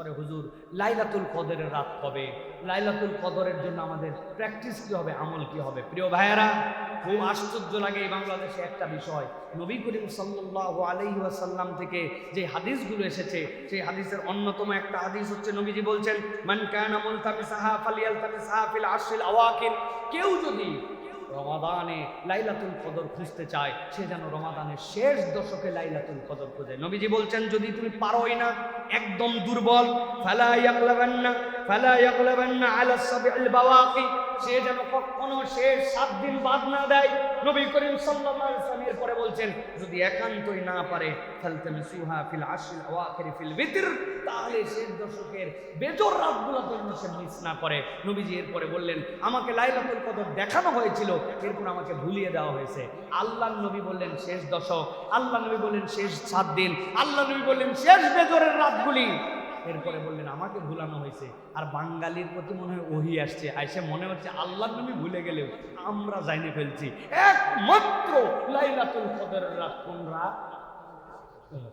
করে, হুজুর, লাইলাতুল কদরের রাত কবে? লাইলাতুল কদরের জন্য আমাদের প্র্যাকটিস কি হবে? আমল কি হবে? প্রিয় ভাইয়েরা, খুব আশ্চর্য লাগে এই বাংলাদেশে একটা বিষয়। নবী করিম সাল্লাল্লাহু আলাইহি ওয়াসাল্লাম থেকে যে হাদিসগুলো এসেছে, সেই হাদিসের অন্যতম একটা হাদিস হচ্ছে নবীজি বলছেন, মান কানা মুলতামিসাহা ফালিয়ালতামিসাহা ফিল আশরিল আওয়াকির কেউ যদি রমাদানে লাইলাতুল কদর খুঁজতে চায়, সে যেন রমাদানের শেষ দশকে লাইলাতুল কদর খুঁজে। নবীজি বলছেন, যদি তুমি পারোই না, একদম দুর্বল, ফালা ইয়াগলাবান্না ফালা ইয়াগলাবান্না আলা সাবিল বাওয়াকি, সে যেন কখনো শেষ সাত দিন বাদ না দেয়। নবী করিম সাল্লাল্লাহু আলাইহি ওয়াসাল্লাম পরে বলছেন, যদি একান্তই না পারে, ফালতামিসুহা ফিল আশরিল আওয়াখির ফিল বিতর, তাহলে শেষ দশকের বেজর রাতগুলো যেন সে মিস না করে। নবীজি এরপরে বললেন, আমাকে লাইলাতুল কদর দেখানো হয়েছিল, এরপর আমাকে ভুলিয়ে দেওয়া হয়েছে। আল্লাহ নবী বললেন, শেষ দশক। আল্লাহ নবী বললেন, শেষ সাত দিন। আল্লাহ নবী বললেন, শেষ বেজরের রাতগুলি। এরপরে বললেন, আমাকে ভুলানো হয়েছে। আর বাঙ্গালির প্রতি মনে হয় ওহি আসছে। আইসে মনে হচ্ছে আল্লাহ নবী ভুলে গেলেও আমরা জাইনে ফেলছি। একমাত্র লাইলাতুল কদরের রাত কোন রাত?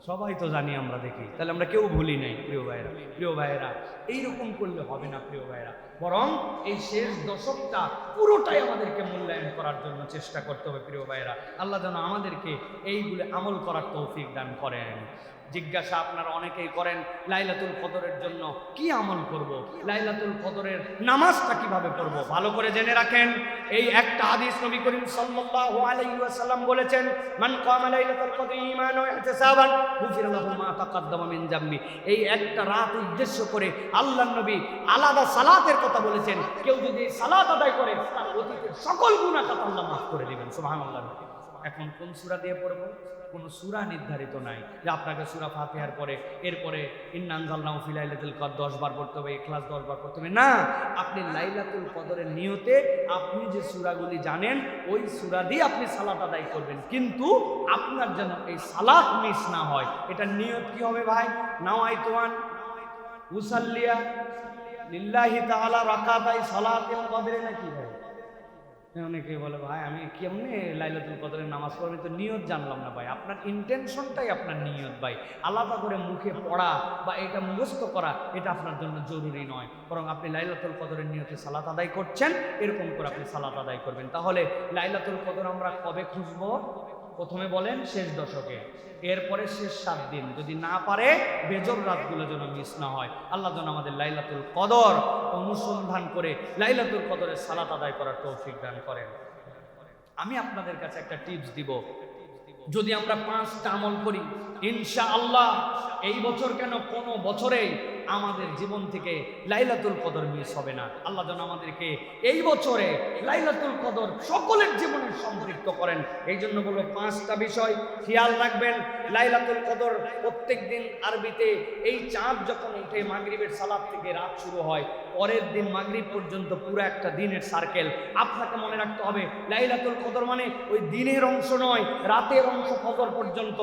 সবাই তো জানি আমরা দেখি। তাহলে আমরা কেউ ভুলি নাই, প্রিয় ভাইয়েরা। প্রিয় ভাইয়েরা, এইরকম করলে হবে না, প্রিয় ভাইয়েরা। বরং এই শেষ দশকটা পুরোটাই আমাদেরকে মূল্যায়ন করার জন্য চেষ্টা করতে হবে, প্রিয় ভাইয়েরা। আল্লাহ যেন আমাদেরকে এইগুলো আমল করার তৌফিক দান করেন। জিজ্ঞাসা আপনারা অনেকেই করেন, লাইলাতুল কদরের জন্য কি আমল করব। লাইলাতুল কদরের নামাজটা কীভাবে পড়ব? ভালো করে জেনে রাখেন। এই একটা হাদিস নবী করিম সাল্লাল্লাহু আলাইহি বলেছেন, মান কামা লাইলাতুল কদর ঈমানান ওয়া গুফিরা লাহু মা তাকাদ্দামা মিন জামবি এই একটা রাত উদ্দেশ্য করে আল্লাহ নবী আলাদা সালাতের কথা বলেছেন। কেউ যদি সালাদ আদায় করে, তার অতীতের সকল গুণা কথা আল্লাহ মাফ করে দিবেন, সুবহানাল্লাহ। এখন কোন সুরা দিয়ে পড়ব? কোনো সুরা নির্ধারিত নাই। যে আপনাকে সূরা ফাতিহার পরে, এরপরে ইন্নানজালনাউ ফি লাইলাতুল কদর 10 বার পড়তে হবে ইখলাস 10 বার পড়তে হবে। না, আপনি লাইলাতুল কদরের নিয়তে আপনি যে সুরাগুলি জানেন, ওই সুরা দিয়ে আপনি সালাত আদায় করবেন। কিন্তু আপনার যেন এই সালাত মিস না হয় এটা নিয়ত কি হবে ভাই? নাওয়াইতুয়ান, উসাল্লিয়া, লিল্লাহি তাআলা রাকাতাই সালাতিল কদরে নাকি ভাই? অনেকে বলে, ভাই, আমি কেমনি লাইলাতুল কদরের নামাজ পড়ব তো নিয়ত জানলাম না ভাই। আপনার ইন্টেনশনটাই আপনার নিয়ত ভাই। আলাদা করে মুখে পড়া বা এটা মুখস্থ করা, এটা আপনার জন্য জরুরি নয়। বরং আপনি লাইলাতুল কদরের নিয়তে সালাত আদায় করছেন, এরকম করে আপনি সালাত আদায় করবেন। তাহলে লাইলাতুল কদর আমরা কবে খুঁজবো? প্রথমে বলেন শেষ দশকে, এরপরে শেষ সাত দিন। যদি না পারে, বেজর রাতগুলো যেন মিস না হয়। আল্লাহ যেন আমাদের লাইলাতুল কদর অনুসন্ধান করে লাইলাতুল কদরের সালাত আদায় করার তৌফিক দান করেন। আমি আপনাদের কাছে একটা টিপস দিব। যদি আমরা পাঁচটা আমল করি ইনশা আল্লাহ এই বছর কেন কোনো বছরেই আমাদের জীবন থেকে লাইলাতুল কদর মিস হবে না। আল্লাহ যেন আমাদেরকে এই বছরে লাইলাতুল কদর সকলের জীবনে সম্পৃক্ত করেন। এই জন্য বলব পাঁচটা বিষয় খেয়াল রাখবেন। লাইলাতুল কদর প্রত্যেক দিন আরবিতে এই চাঁদ যখন উঠে মাগরিবের সালাদ থেকে রাত শুরু হয়, পরের দিন মাগরিব পর্যন্ত পুরো একটা দিনের সার্কেল আপনাকে মনে রাখতে হবে, লাইলাতুল কদর মানে ওই দিনের অংশ নয়, রাতের অংশ কদর পর্যন্ত।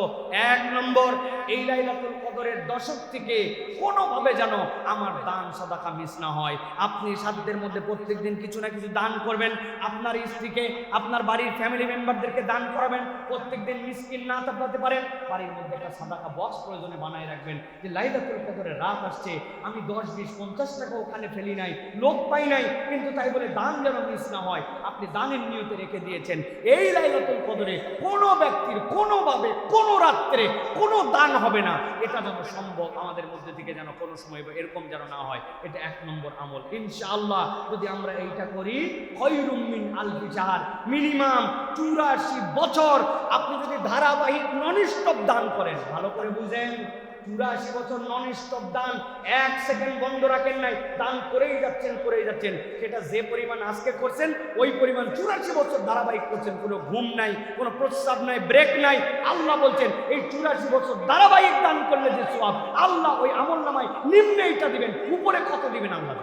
এক নম্বর, এই লাইলাতুল কদরের দশক থেকে কোনোভাবে যেন আমার দান সদাকা মিস না হয়। আপনি সাধ্যের মধ্যে প্রত্যেক দিন কিছু না কিছু দান করবেন। আপনার স্ত্রীকে, আপনার বাড়ির ফ্যামিলি মেম্বারদেরকে দান করাবেন। প্রত্যেক দিন মিসকিন না তাপাতে পারেন। বাড়ির মধ্যে একটা সাদাকা বক্স প্রয়োজনে বানায় রাখবেন। যে লাইলাতুল কদরের রাত আসছে, আমি দশ, বিশ, পঞ্চাশ টাকা ওখানে ফেলি নাই, লোক পাই নাই, কিন্তু তাই বলে দান যেন মিস না হয়। আপনি দানের নিয়তে রেখে দিয়েছেন। এই লাইলাতুল কদরে কোনো ব্যক্তির কোনোভাবে কোনো রাত্রে কোনো দান হবে না। এটা যেন সম্ভব আমাদের মধ্যে থেকে যেন কোনো সময় বা এরকম যেন না হয়, এটা এক নম্বর আমল। ইনশাআল্লাহ যদি আমরা এইটা করি খয়রুমিন আলফি চাহার মিনিমাম চুরাশি বছর আপনি যদি ধারাবাহিক নন স্টপ দান করেন, ভালো করে বুঝেন, চুরাশি বছর নন স্টপ দান, এক সেকেন্ড বন্ধ রাখেন নাই, দান করেই যাচ্ছেন করেই যাচ্ছেন, সেটা যে পরিমাণ আজকে করছেন, ওই পরিমাণ চুরাশি বছর ধারাবাহিক করছেন, কোনো ঘুম নাই, কোনো প্রস্রাব নাই, ব্রেক নাই, আল্লাহ বলছেন, এই চুরাশি বছর ধারাবাহিক করলে যে সব আল্লাহ ওই আমল নামায় নিম্নে এটা দিবেন উপরে কত দিবেন আল্লাহ।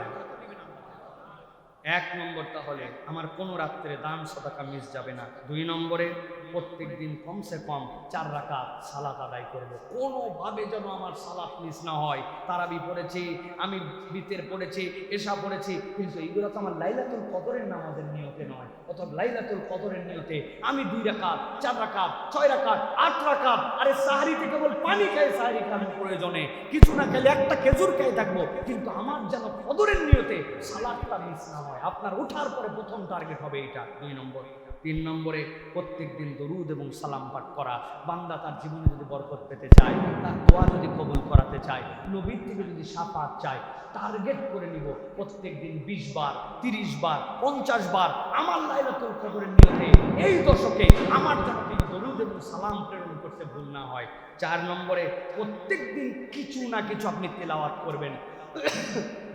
এক নম্বর তাহলে, আমার কোনো রাত্রে দান সদাকা মিস যাবে না। দুই নম্বরে, প্রত্যেক দিন কমসে কম চার রাকাত সালাত আদায় করব। কোনোভাবে যেন আমার সালাত মিস না হয়। তারাবি পড়েছি, আমি বিতের পড়েছি এসা পড়েছি, কিন্তু এইগুলো তো আমার লাইলাতুল কদরের নামাজের নিয়তে নয়। অথবা লাইলাতুল কদরের নিয়তে আমি দুই রাকাত, চার রাকাত, ছয় রাকাত, আট রাকাত, আরে সাহারিতে কেবল পানি খাই সাহারি খানোর প্রয়োজনে কিছু না খেলে একটা খেজুর খেয়ে থাকব। কিন্তু আমার যেন কদরের নিয়তে সালাদটা মিস না হয় আপনার ওঠার পরে প্রথম টার্গেট হবে এটা। দুই নম্বর। তিন নম্বরে প্রত্যেক দিন দরুদ এবং সালাম পাঠ করা। বান্দা তার জীবনে যদি বরকত পেতে চায়, তার দোয়া যদি কবুল করাতে চায়, নবীর থেকে যদি সাফাত চায় টার্গেট করে নিব প্রত্যেক দিন বিশ বার, তিরিশ বার, পঞ্চাশ বার আমার লাইলাতুল কদরের নিয়তে। এই দশকে আমার যেন তিনি দরুদ এবং সালাম প্রেরণ করতে ভুল না হয়। চার নম্বরে প্রত্যেক দিন কিছু না কিছু আপনি তেলাওয়াত করবেন।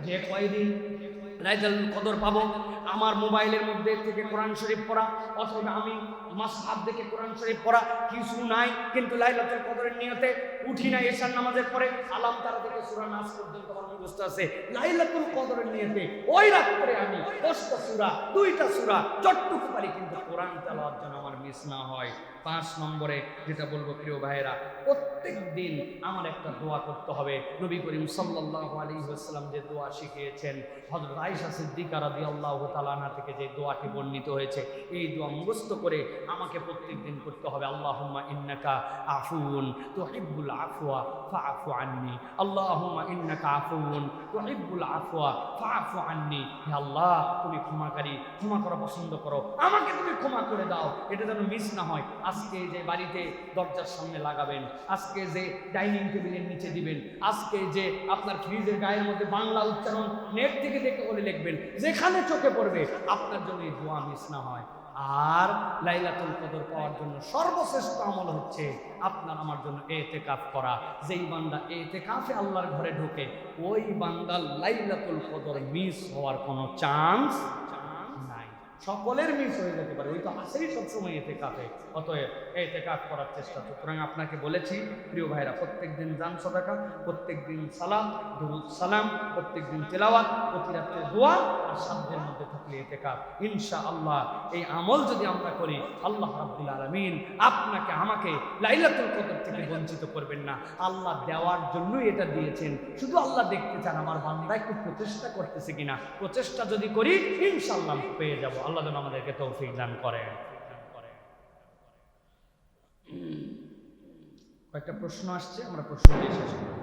যে কয়দিন? লাইলাতুল কদর পাবো। আমার মোবাইলের মধ্যে থেকে কোরআন শরীফ পড়া, অথবা আমি মাসহাব দেখে কোরআন শরীফ পড়া, কিছু নাই, কিন্তু লাইলাতুল কদরের নিয়তে উঠি না এশার নামাজের পরে আলাম তারা থেকে সূরা নাস পর্যন্ত আমার মুখস্থ আছে। লাইলাতুল কদরের নিয়তে ওই রাত্রে আমি দশটা সূরা, দুইটা সুরা চট্টুকু পারি কিন্তু কোরআন তেলাওয়াত যেন আমার মিস না হয়। পাঁচ নম্বরে যেটা বলব প্রিয় ভাইয়েরা প্রত্যেক দিন আমার একটা দোয়া করতে হবে। নবী করিম সাল্লাল্লাহু আলাইহি ওয়াসাল্লাম যে দোয়া শিখিয়েছেন, হযরত আয়েশা সিদ্দিকা রাদিয়াল্লাহু তাআলা থেকে যে দোয়াটি বর্ণিত হয়েছে, এই দোয়া মুখস্থ করে আমাকে প্রত্যেক দিন করতে হবে। আল্লাহুম্মা ইন্নাকা আফুন তুহিব্বুল আফওয়া ফাআফু আন্নি। আল্লাহুম্মা ইন্নাকা আফুন তুহিব্বুল আফওয়া ফাআফু আন্নি। হে আল্লাহ, তুমি ক্ষমাকারী, ক্ষমা করা পছন্দ করো। আমাকে তুমি ক্ষমা করে দাও। এটা যেন মিস না হয়। আজকে যে বাড়িতে দরজার সামনে লাগাবেন, আজকে যে ডাইনিং টেবিলের নিচে দিবেন, আজকে যে আপনার ফ্রিজের গায়ের মধ্যে বাংলা উচ্চারণ নেট থেকে দেখে বলে লিখবেন, যেখানে চোখে পড়বে, আপনার জন্য এই দোয়া মিস না হয়। আর লাইলাতুল কদর পাওয়ার জন্য সর্বশ্রেষ্ঠ আমল হচ্ছে আপনার আমার জন্য এতে কাফ করা। যেই বান্দা এতে কাফে আল্লাহর ঘরে ঢোকে, ওই বান্দার লাইলাতুল কদর মিস হওয়ার কোনো চান্স সকলের মিস হয়ে যেতে পারে। ওই তো আসেই সবসময় এতে কাফে অতএব এতে কাফ করার চেষ্টা সুতরাং আপনাকে বলেছি, প্রিয় ভাইরা প্রত্যেক দিন জান সদাকা প্রত্যেক দিন সালাম, দুরুদ সালাম প্রত্যেক দিন তেলাওয়াত, প্রতি রাত্রে দোয়া, আর সাধ্যের মধ্যে থাকলে এতে কাফ ইনশা আল্লাহ এই আমল যদি আমরা করি, আল্লাহ রাব্বুল আলামিন আপনাকে, আমাকে লাইলাতুল কদর থেকে বঞ্চিত করবেন না। আল্লাহ দেওয়ার জন্যই এটা দিয়েছেন। শুধু আল্লাহ দেখতে চান, আমার বান্দা একটু প্রচেষ্টা করতেছে কিনা। প্রচেষ্টা যদি করি, ইনশাআল্লাহ পেয়ে যাব। আল্লাহ যেন আমাদেরকে তৌফিক দান করেন। কয়েকটা প্রশ্ন আসছে আমরা প্রশ্ন দিয়ে শেষ করব